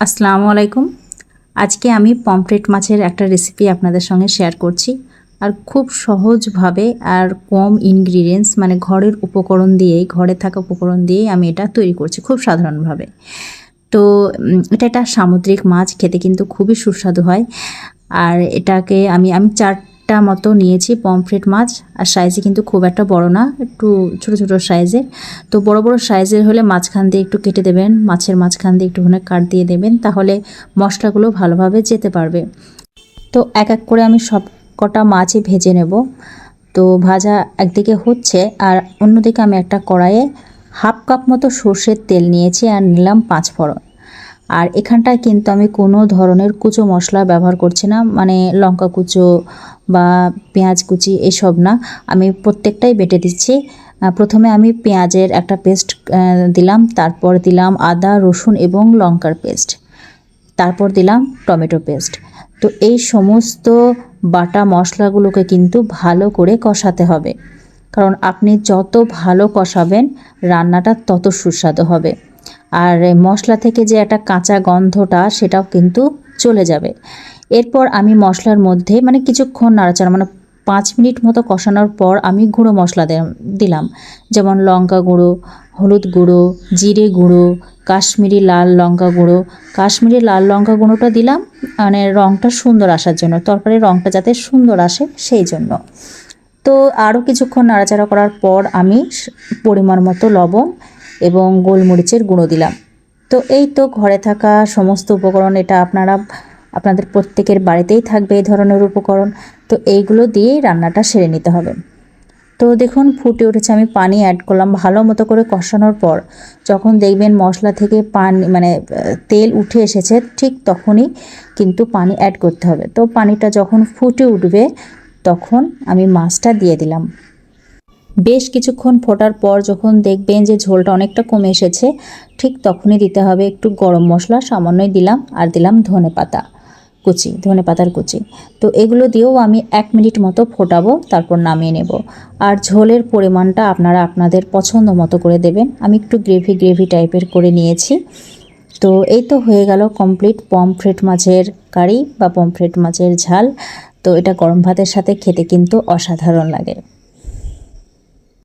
আসসালামু আলাইকুম। আজকে আমি পমফ্রেট মাছের একটা রেসিপি আপনাদের সঙ্গে শেয়ার করছি। আর খুব সহজভাবে আর কম ইনগ্রিডিয়েন্টস মানে ঘরের উপকরণ দিয়েই, ঘরে থাকা উপকরণ দিয়েই আমি এটা তৈরি করছি খুব সাধারণভাবে। তো এটা একটা সামুদ্রিক মাছ, খেতে কিন্তু খুবই সুস্বাদু হয়। আর এটাকে আমি আমি চারটা মতো নিয়েছি পমফ্রেট মাছ, আর সাইজে কিন্তু খুব একটা বড় না, একটু ছোট ছোট সাইজের তো বড় বড় সাইজের হলে মাঝখান দিয়ে একটু কেটে দেবেন, মাছের মাঝখান দিয়ে একটুখানি কাট দিয়ে দেবেন, তাহলে মশলাগুলো ভালোভাবে যেতে পারবে। তো এক এক করে আমি সব কটা মাছই ভেজে নেব। তো ভাজা একদিকে হচ্ছে, আর অন্যদিকে আমি একটা কড়াইয়ে হাফ কাপ মতো সর্ষের তেল নিয়েছি, আর নিলাম পাঁচ ফোড়ন। আর এখানটায় কিন্তু আমি কোনো ধরনের কুচো মশলা ব্যবহার করছি না মানে লঙ্কা কুচো বা পেঁয়াজ কুচি এসব না। আমি প্রত্যেকটাই বেটে দিচ্ছি। প্রথমে আমি পেঁয়াজের একটা পেস্ট দিলাম, তারপর দিলাম আদা, রসুন এবং লঙ্কার পেস্ট। তারপর দিলাম টমেটো পেস্ট। তো এই সমস্ত বাটা মশলাগুলোকে কিন্তু ভালো করে কষাতে হবে। কারণ আপনি যত ভালো কষাবেন, রান্নাটা তত সুস্বাদু হবে। আর মশলা থেকে যে একটা কাঁচা গন্ধটা, সেটাও কিন্তু চলে যাবে। এরপর আমি মশলার মধ্যে মানে কিছুক্ষণ নাড়াচাড়া মানে পাঁচ মিনিট মতো কষানোর পর আমি গুঁড়ো মশলা দিলাম। যেমন লঙ্কা গুঁড়ো, হলুদ গুঁড়ো, জিরে গুঁড়ো, কাশ্মীরি লাল লঙ্কা গুঁড়ো। কাশ্মীরি লাল লঙ্কা গুঁড়োটা দিলাম মানে রঙটা সুন্দর আসার জন্য তরকারির রঙটা যাতে সুন্দর আসে সেই জন্য। তো আরও কিছুক্ষণ নাড়াচাড়া করার পর আমি পরিমাণ মতো লবণ এবং গোলমরিচের গুঁড়ো দিলাম। তো এই তো ঘরে থাকা সমস্ত উপকরণ, এটা আপনারা, আপনাদের প্রত্যেকের বাড়িতেই থাকবে এই ধরনের উপকরণ। তো এইগুলো দিয়েই রান্নাটা সেরে নিতে হবে। তো দেখুন, ফুটে উঠেছে, আমি পানি অ্যাড করলাম ভালো মতো করে কষানোর পর। যখন দেখবেন মশলা থেকে পানি মানে তেল উঠে এসেছে, ঠিক তখনই কিন্তু পানি অ্যাড করতে হবে। তো পানিটা যখন ফুটে উঠবে, তখন আমি মাছটা দিয়ে দিলাম। বেশ কিছুক্ষণ ফোটার পর যখন দেখবেন যে ঝোলটা অনেকটা কমে এসেছে, ঠিক তখনই দিতে হবে একটু গরম মশলা, সামান্যই দিলাম, আর দিলাম ধনে পাতা কুচি, ধনে পাতার কুচি। তো এগুলো দিয়েও আমি এক মিনিট মতো ফোটাবো, তারপর নামিয়ে নেব। আর ঝোলের পরিমাণটা আপনারা আপনাদের পছন্দ মতো করে দেবেন। আমি একটু গ্রেভি গ্রেভি টাইপের করে নিয়েছি। তো এই তো হয়ে গেল কমপ্লিট পমফ্রেট মাছের কারি বা পমফ্রেট মাছের ঝাল। তো এটা গরম ভাতের সাথে খেতে কিন্তু অসাধারণ লাগে।